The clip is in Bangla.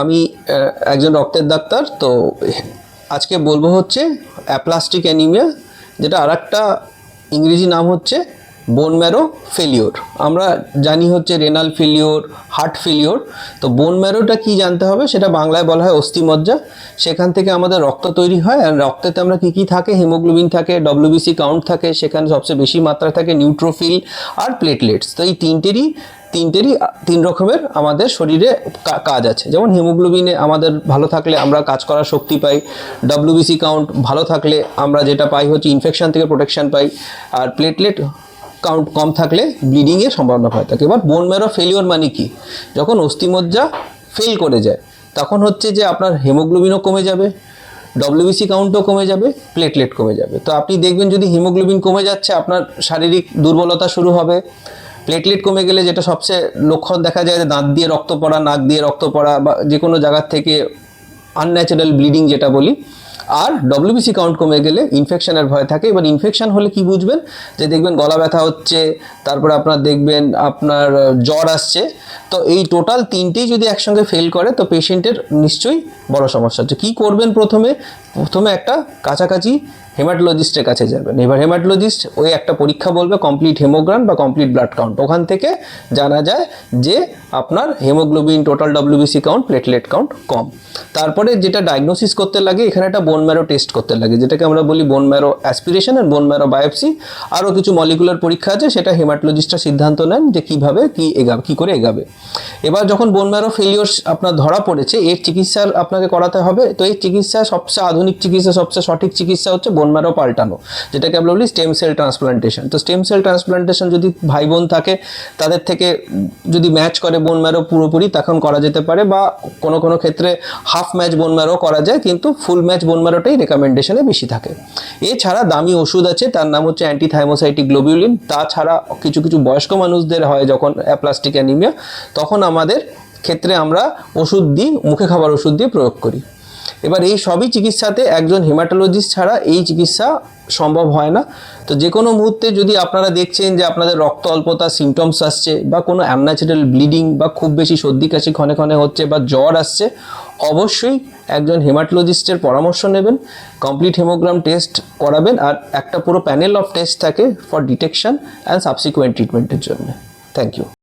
আমি একজন রক্তের ডাক্তার, তো আজকে বলব হচ্ছে অ্যাপ্লাস্টিক অ্যানিমিয়া, যেটা আর একটা ইংরেজি নাম হচ্ছে বোন ম্যারো ফেলিওর আমরা জানি হচ্ছে রেনাল ফেলিওর হার্ট ফেলিওর তো বোন ম্যারোটা কি জানতে হবে? সেটা বাংলায় বলা হয় অস্থিমজ্জা। সেখান থেকে আমাদের রক্ত তৈরি হয়, আর রক্তেতে আমরা কী কী থাকে? হিমোগ্লোবিন থাকে ডব্লিউবিসি কাউন্ট থাকে, সেখানে সবচেয়ে বেশি মাত্রায় থাকে নিউট্রোফিল আর প্লেটলেটস তো এই তিনটেরই তিনটেরই তিন রকমের আমাদের শরীরে কাজ আছে। যেমন হিমোগ্লোবিনে আমাদের ভালো থাকলে আমরা কাজ করার শক্তি পাই ডব্লিউবিসি কাউন্ট ভালো থাকলে আমরা যেটা পাই হচ্ছে ইনফেকশন থেকে প্রোটেকশন পাই, আর প্লেটলেট কাউন্ট কম থাকলে ব্লিডিংয়ের সম্ভাবনা হয় থাকে। এবার বোন ম্যারো ফেলিওর মানে কি? যখন অস্থিমজ্জা ফেল করে যায়, তখন হচ্ছে যে আপনার হিমোগ্লোবিনও কমে যাবে ডব্লিউবিসি কাউন্টও কমে যাবে প্লেটলেট কমে যাবে। তো আপনি দেখবেন যদি হিমোগ্লোবিন কমে যাচ্ছে, আপনার শারীরিক দুর্বলতা শুরু হবে। প্লেটলেট কমে গেলে যেটা সবচেয়ে লক্ষণ দেখা যায় যে দাঁত দিয়ে রক্ত পড়া, নাক দিয়ে রক্ত পড়া বা যে কোনো জায়গার থেকে আনন্যাচারাল ব্লিডিং যেটা বলি আর ডব্লিউবিসি কাউন্ট কমে গেলে ইনফেকশনের ভয় থাকে। এবার ইনফেকশন হলে কি বুঝবেন? যে দেখবেন গলা ব্যথা হচ্ছে, তারপরে আপনার দেখবেন আপনার জ্বর আসছে। তো এই টোটাল তিনটেই যদি একসঙ্গে ফেল করে, তো পেশেন্টের নিশ্চয়ই বড় সমস্যা হচ্ছে। কী করবেন প্রথমে? প্রথমে একটা কাছাকাছি হেমাটোলজিস্টের কাছে যাবেন। এবার হেমাটোলজিস্ট ওই একটা পরীক্ষা বলবে কমপ্লিট হেমোগ্রাম বা কমপ্লিট ব্লাড কাউন্ট ওখান থেকে জানা যায় যে আপনার haemoglobin total WBC count platelet count কম। তারপরে যেটা ডায়াগনোসিস করতে লাগে, এখানে একটা বোন ম্যারো টেস্ট করতে লাগে, যেটাকে আমরা বলি বোন ম্যারো অ্যাসপিরেশন আর বোন ম্যারো বায়োপসি আরও কিছু মলিকুলার পরীক্ষা আছে, সেটা হেমাটোলজিস্টরা সিদ্ধান্ত নেন যে কীভাবে, কি এগাবে কী করে এগাবে। এবার যখন বোন ম্যারো ফেলিওর আপনার ধরা পড়েছে, এর চিকিৎসার আপনাকে করাতে হবে। তো এই চিকিৎসা সবচেয়ে আধুনিক চিকিৎসা, সবচেয়ে সঠিক চিকিৎসা হচ্ছে বোন ম্যারো পাল্টানো, যেটাকে আমরা বলি স্টেম সেল ট্রান্সপ্লান্টেশন তো স্টেম সেল ট্রান্সপ্লান্টেশন যদি ভাই বোন থাকে, তাদের থেকে যদি ম্যাচ করে বোন ম্যারো পুরোপুরি, তখন করা যেতে পারে বা কোনো কোনো ক্ষেত্রে হাফ ম্যাচ বোন ম্যারো করা যায়, কিন্তু ফুল ম্যাচ বোন ম্যারোটাই রেকমেন্ডেশনে বেশি থাকে। এছাড়া দামি ওষুধ আছে, তার নাম হচ্ছে অ্যান্টি থাইমোসাইটিক গ্লোবিউলিন তাছাড়া কিছু কিছু বয়স্ক মানুষদের হয় যখন অ্যাপ্লাস্টিক অ্যানিমিয়া তখন আমাদের ক্ষেত্রে আমরা ওষুধ দিই, মুখে খাবার ওষুধ দিয়ে প্রয়োগ করি। এবার এই সবই চিকিৎসাতে একজন হেমাটোলজিস্ট ছাড়া এই চিকিৎসা সম্ভব হয় না। তো যে কোনো মুহূর্তে যদি আপনারা দেখছেন যে আপনাদের রক্ত অল্পতা সিমটমস আসছে বা কোনো অ্যানন্যাচারাল ব্লিডিং বা খুব বেশি সর্দি কাশি ক্ষণে ক্ষণে হচ্ছে বা জ্বর আসছে, অবশ্যই একজন হেমাটোলজিস্টের পরামর্শ নেবেন কমপ্লিট হেমোগ্রাম টেস্ট করাবেন আর একটা পুরো প্যানেল অফ টেস্ট থাকে ফর ডিটেকশন অ্যান্ড সাবসিকুয়েন্ট ট্রিটমেন্টের জন্য। Thank you